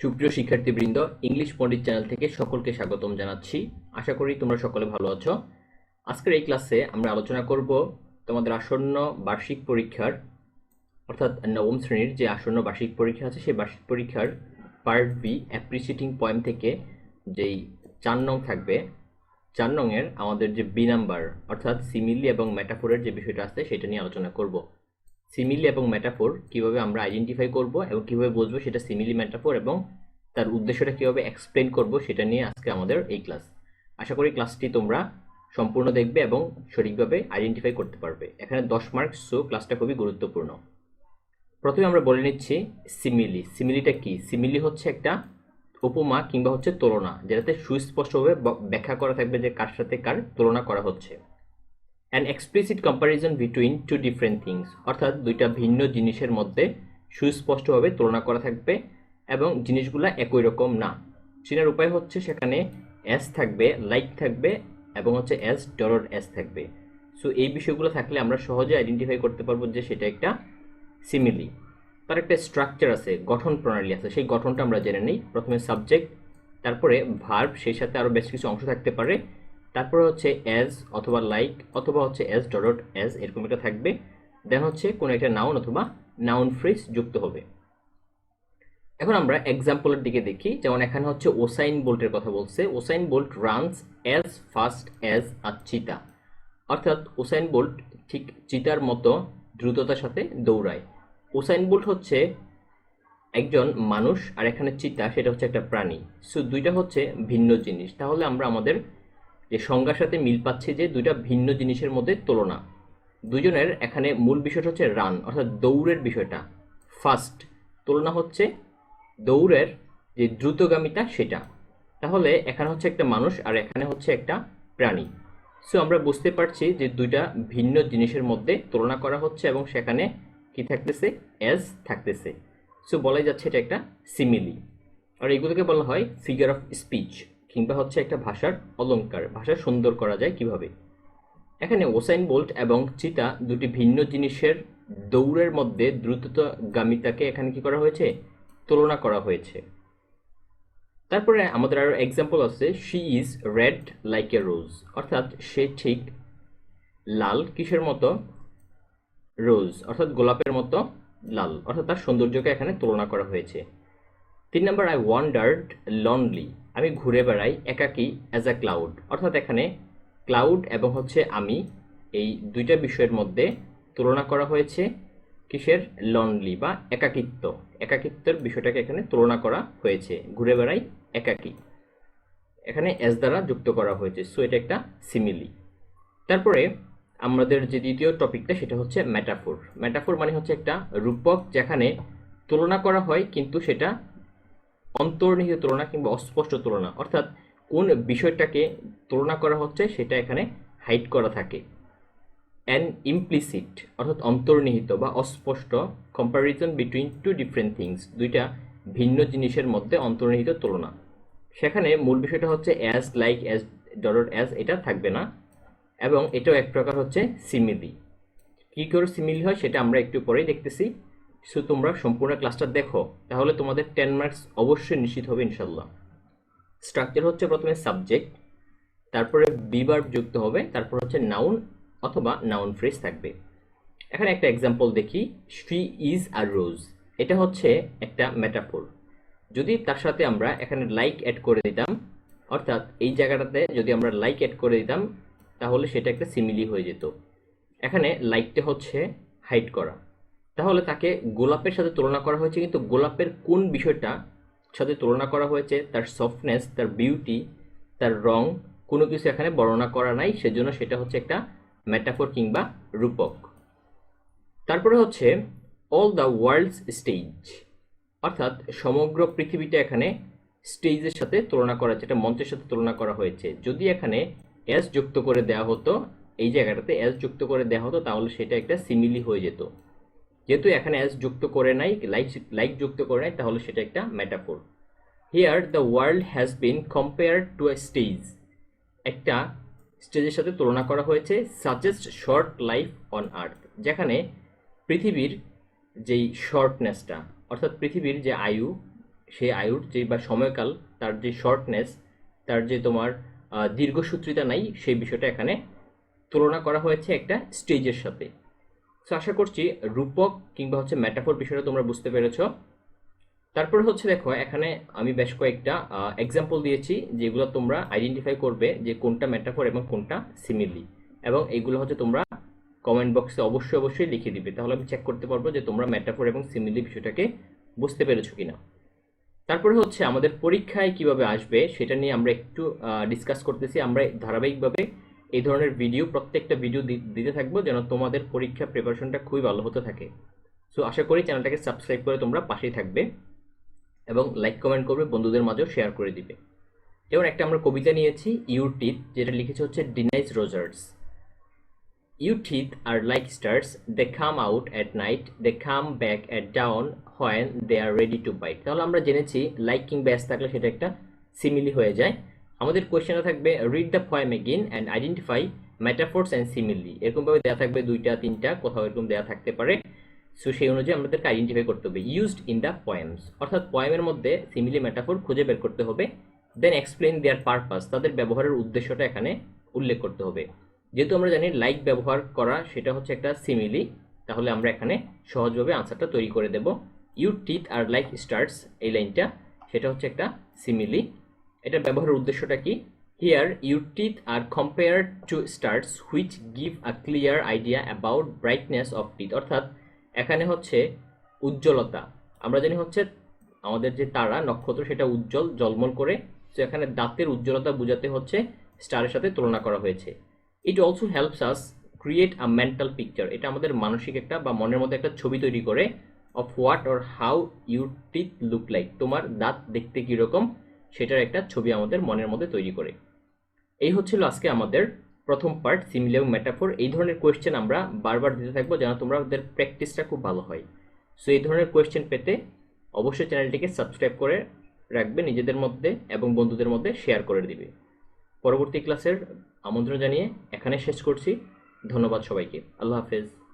সুপ্রিয় শিক্ষার্থীবৃন্দ, ইংলিশ পণ্ডিত চ্যানেল থেকে সকলকে স্বাগতম জানাচ্ছি। আশা করি তোমরা সকলে ভালো আছো। আজকের এই ক্লাসে আমরা আলোচনা করব তোমাদের আসন্ন বার্ষিক পরীক্ষার, অর্থাৎ নবম শ্রেণির যে আসন্ন বার্ষিক পরীক্ষা আছে, সেই বার্ষিক পরীক্ষার পার্ট বি অ্যাপ্রিসিয়েটিং পয়েন্ট থেকে যেই চার নং থাকবে, চার নংয়ের আমাদের যে বি নাম্বার অর্থাৎ সিমিলি এবং মেটাফোরের যে বিষয়টা আছে, সেটা নিয়ে আলোচনা করব। সিমিলি এবং মেটাফোর কীভাবে আমরা আইডেন্টিফাই করব এবং কীভাবে বুঝব সেটা সিমিলি মেটাফোর এবং তার উদ্দেশ্যটা কীভাবে এক্সপ্লেন করব সেটা নিয়ে আজকে আমাদের এই ক্লাস আশা করি ক্লাসটি তোমরা সম্পূর্ণ দেখবে এবং সঠিকভাবে আইডেন্টিফাই করতে পারবে। এখানে দশ মার্কস সো ক্লাসটা খুবই গুরুত্বপূর্ণ। প্রথমে আমরা বলে নিচ্ছি সিমিলি সিমিলিটা কি? সিমিলি হচ্ছে একটা উপমা কিংবা হচ্ছে তুলনা, যেটাতে সুস্পষ্টভাবে ব্যাখ্যা করা থাকবে যে কার সাথে কার তুলনা করা হচ্ছে। An explicit comparison between two different things অর্থাৎ দুইটা ভিন্ন জিনিসের মধ্যে সুস্পষ্টভাবে তুলনা করা থাকবে এবং জিনিসগুলা একই রকম না। চিনার উপায় হচ্ছে সেখানে এস থাকবে লাইক থাকবে এবং হচ্ছে এস ডলর এস থাকবে। সো এই বিষয়গুলো থাকলে আমরা সহজে আইডেন্টিফাই করতে পারব যে সেটা একটা সিমিলি তার একটা স্ট্রাকচার আছে, গঠন প্রণালী আছে, সেই গঠনটা আমরা জেনে নিই। প্রথমে সাবজেক্ট তারপরে ভার্ব সেই সাথে আরও বেশ কিছু অংশ থাকতে পারে। তারপরে হচ্ছে অ্যাজ অথবা লাইক অথবা হচ্ছে অ্যাজ ডট অ্যাজ এরকম একটা থাকবে। দেন হচ্ছে কোনো একটা নাউন অথবা নাউন ফ্রেজ যুক্ত হবে। এখন আমরা এক্সাম্পলের দিকে দেখি। যেমন এখানে হচ্ছে ওসাইন বোল্টের কথা বলছে। Usain Bolt runs as fast as a cheetah অর্থাৎ ওসাইন বোল্ট ঠিক চিতার মতো দ্রুততার সাথে দৌড়ায়। ওসাইন বোল্ট হচ্ছে একজন মানুষ আর এখানে চিতা সেটা হচ্ছে একটা প্রাণী। সো দুইটা হচ্ছে ভিন্ন জিনিস। তাহলে আমরা আমাদের যে সংজ্ঞার সাথে মিল পাচ্ছে যে দুইটা ভিন্ন জিনিসের মধ্যে তুলনা। দুজনের এখানে মূল বিষয়টা হচ্ছে রান অর্থাৎ দৌড়ের বিষয়টা। ফার্স্ট তুলনা হচ্ছে দৌড়ের যে দ্রুতগামিতা সেটা। তাহলে এখানে হচ্ছে একটা মানুষ আর এখানে হচ্ছে একটা প্রাণী। সো আমরা বুঝতে পারছি যে দুইটা ভিন্ন জিনিসের মধ্যে তুলনা করা হচ্ছে এবং সেখানে কি থাকতেছে? এস থাকতেছে। সো বলাই যাচ্ছে এটা একটা সিমিলি আর এগুলোকে বলা হয় ফিগার অফ স্পিচ কিংবা হচ্ছে একটা ভাষার অলঙ্কার, ভাষা সুন্দর করা যায় কীভাবে? এখানে ওসাইন বোল্ট এবং চিতা দুটি ভিন্ন জিনিসের দৌড়ের মধ্যে দ্রুতগামিতাকে এখানে কি করা হয়েছে? তুলনা করা হয়েছে। তারপরে আমাদের আরও এক্সাম্পল আছে she is red like a rose অর্থাৎ সে ঠিক লাল কিসের মতো? রোজ অর্থাৎ গোলাপের মতো লাল, অর্থাৎ তার সৌন্দর্যকে এখানে তুলনা করা হয়েছে। তিন নম্বর আই ওয়ান্ডার্ড লনলি আমি ঘুরে বেড়াই একাকী অ্যাজ আ ক্লাউড অর্থাৎ এখানে ক্লাউড এবং হচ্ছে আমি এই দুইটা বিষয়ের মধ্যে তুলনা করা হয়েছে কিসের? লনলি বা একাকিত্ব। একাকিত্বের বিষয়টাকে এখানে তুলনা করা হয়েছে। ঘুরে বেড়াই একাকী। এখানে এস দ্বারা যুক্ত করা হয়েছে। সো এটা একটা সিমিলি তারপরে আমাদের যে দ্বিতীয় টপিকটা সেটা হচ্ছে ম্যাটাফোর ম্যাটাফোর মানে হচ্ছে একটা রূপক যেখানে তুলনা করা হয়, কিন্তু সেটা অন্তর্নিহিত তুলনা কিংবা অস্পষ্ট তুলনা। অর্থাৎ কোন বিষয়টাকে তুলনা করা হচ্ছে সেটা এখানে হাইড করা থাকে। অ্যান ইমপ্লিসিট অর্থাৎ অন্তর্নিহিত বা অস্পষ্ট comparison between two different things দুইটা ভিন্ন জিনিসের মধ্যে অন্তর্নিহিত তুলনা। সেখানে মূল বিষয়টা হচ্ছে as like as dot as এটা থাকবে না এবং এটাও এক প্রকার হচ্ছে সিমিলি কী করে সিমিলি হয় সেটা আমরা একটু পরেই দেখতেছি। সো তোমরা সম্পূর্ণ ক্লাসটা দেখো, তাহলে তোমাদের টেন মার্কস অবশ্যই নিশ্চিত হবে ইনশাল্লাহ স্ট্রাকচার হচ্ছে প্রথমে সাবজেক্ট তারপরে বিভার্ব যুক্ত হবে, তারপর হচ্ছে নাউন অথবা নাউন ফ্রেজ থাকবে। এখানে একটা এক্সাম্পল দেখি শ্রী ইজ আর রোজ এটা হচ্ছে একটা মেটাফোর যদি তার সাথে আমরা এখানে লাইক অ্যাড করে দিতাম, অর্থাৎ এই জায়গাটাতে যদি আমরা লাইক অ্যাড করে দিতাম, তাহলে সেটা একটা সিমিলি হয়ে যেত। এখানে লাইকটা হচ্ছে হাইড করা। তাহলে তাকে গোলাপের সাথে তুলনা করা হয়েছে, কিন্তু গোলাপের কোন বিষয়টা সাথে তুলনা করা হয়েছে, তার সফটনেস তার বিউটি তার রং, কোনো কিছু এখানে বর্ণনা করা নাই, সেজন্য সেটা হচ্ছে একটা মেটাফোর কিংবা রূপক। তারপরে হচ্ছে অল দ্য ওয়ার্ল্ডস স্টেজ অর্থাৎ সমগ্র পৃথিবীটা এখানে স্টেজের সাথে তুলনা করা, যেটা মঞ্চের সাথে তুলনা করা হয়েছে। যদি এখানে এস যুক্ত করে দেওয়া হতো, এই জায়গাটাতে এস যুক্ত করে দেওয়া হতো, তাহলে সেটা একটা সিমিলি হয়ে যেত। যেহেতু এখানে এস যুক্ত করে নাই লাইক লাইক যুক্ত করে নাই, তাহলে সেটা একটা metaphor here the world has been compare to a stage একটা স্টেজের সাথে তুলনা করা হয়েছে suggest short life on earth যেখানে পৃথিবীর যেই শর্টনেসটা অর্থাৎ পৃথিবীর যে আয়ু, সেই আয়ুর যে বা সময়কাল, তার যে শর্টনেস তার যে তোমার দীর্ঘসূত্রিতা নাই, সেই বিষয়টা এখানে তুলনা করা হয়েছে একটা স্টেজের সাথে। সো আশা করছি রূপক কিংবা হচ্ছে ম্যাটাফোর বিষয়টা তোমরা বুঝতে পেরেছ। তারপরে হচ্ছে দেখো, এখানে আমি বেশ কয়েকটা এক্সাম্পল দিয়েছি যেগুলো তোমরা আইডেন্টিফাই করবে যে কোনটা ম্যাটাফোর এবং কোনটা সিমিলি এবং এগুলো হচ্ছে তোমরা কমেন্ট বক্সে অবশ্যই অবশ্যই লিখে দিবে। তাহলে আমি চেক করতে পারব যে তোমরা ম্যাটাফোর এবং সিমিলি বিষয়টাকে বুঝতে পেরেছ কিনা। তারপরে হচ্ছে আমাদের পরীক্ষায় কীভাবে আসবে সেটা নিয়ে আমরা একটু ডিসকাস করতেছি। আমরা ধারাবাহিকভাবে এই ধরনের ভিডিও প্রত্যেকটা ভিডিও দিতে থাকব যেন তোমাদের পরীক্ষা প্রিপারেশনটা খুবই ভালো হতে থাকে। সো আশা করি চ্যানেলটাকে সাবস্ক্রাইব করে তোমরা পাশেই থাকবে এবং লাইক কমেন্ট করবে, বন্ধুদের মাঝেও শেয়ার করে দিবে। যেমন একটা আমরা কবিতা নিয়েছি ইউর টিথ যেটা লিখেছে হচ্ছে Denise Rogers you teeth are like stars they come out at night they come back at down when they are ready to bite তাহলে আমরা জেনেছি লাইক কিং ব্যাস থাকলে সেটা একটা সিমিলি হয়ে যায়। আমাদের কোয়েশ্চেনে থাকবে read the poem again and identify metaphors and simile এরকমভাবে দেওয়া থাকবে দুইটা, তিনটা, কোথাও এরকম দেওয়া থাকতে পারে। সো সেই অনুযায়ী আমাদেরকে আইডেন্টিফাই করতে হবে ইউজড ইন দ্য পয়েমস অর্থাৎ পয়েমের মধ্যে সিমিলি মেটাফোর খুঁজে বের করতে হবে দেন এক্সপ্লেন দেয়ার পারপাস তাদের ব্যবহারের উদ্দেশ্যটা এখানে উল্লেখ করতে হবে। যেহেতু আমরা জানি লাইক ব্যবহার করা, সেটা হচ্ছে একটা সিমিলি তাহলে আমরা এখানে সহজভাবে আনসারটা তৈরি করে দেব। Your teeth are like starts এই লাইনটা, সেটা হচ্ছে একটা সিমিলি এটা ব্যবহারের উদ্দেশ্যটা কি? Here your teeth are compare to starts which give a clear idea about brightness of teeth অর্থাৎ, এখানে হচ্ছে উজ্জ্বলতা। আমরা জানি হচ্ছে আমাদের যে তারা, নক্ষত্র, সেটা উজ্জ্বল, জলমল করে। তো এখানে দাঁতের উজ্জ্বলতা বোঝাতে হচ্ছে স্টারের সাথে তুলনা করা হয়েছে। It also helps us create a mental picture এটা আমাদের মানসিক একটা বা মনের মধ্যে একটা ছবি তৈরি করে of what or how your teeth look like তোমার দাঁত দেখতে কীরকম? সেটার একটা ছবি আমাদের মনের মধ্যে তৈরি করে। এই হচ্ছিল আজকে আমাদের প্রথম পার্ট সিমিলি এবং মেটাফোর এই ধরনের কোয়েশ্চেন আমরা বারবার দিতে থাকব যেন তোমাদের প্র্যাকটিসটা খুব ভালো হয়। সো এই ধরনের কোয়েশ্চেন পেতে অবশ্যই চ্যানেলটিকে সাবস্ক্রাইব করে রাখবে, নিজেদের মধ্যে এবং বন্ধুদের মধ্যে শেয়ার করে দিবে। পরবর্তী ক্লাসের আমন্ত্রণ জানিয়ে এখানে শেষ করছি। ধন্যবাদ সবাইকে। আল্লাহ হাফেজ।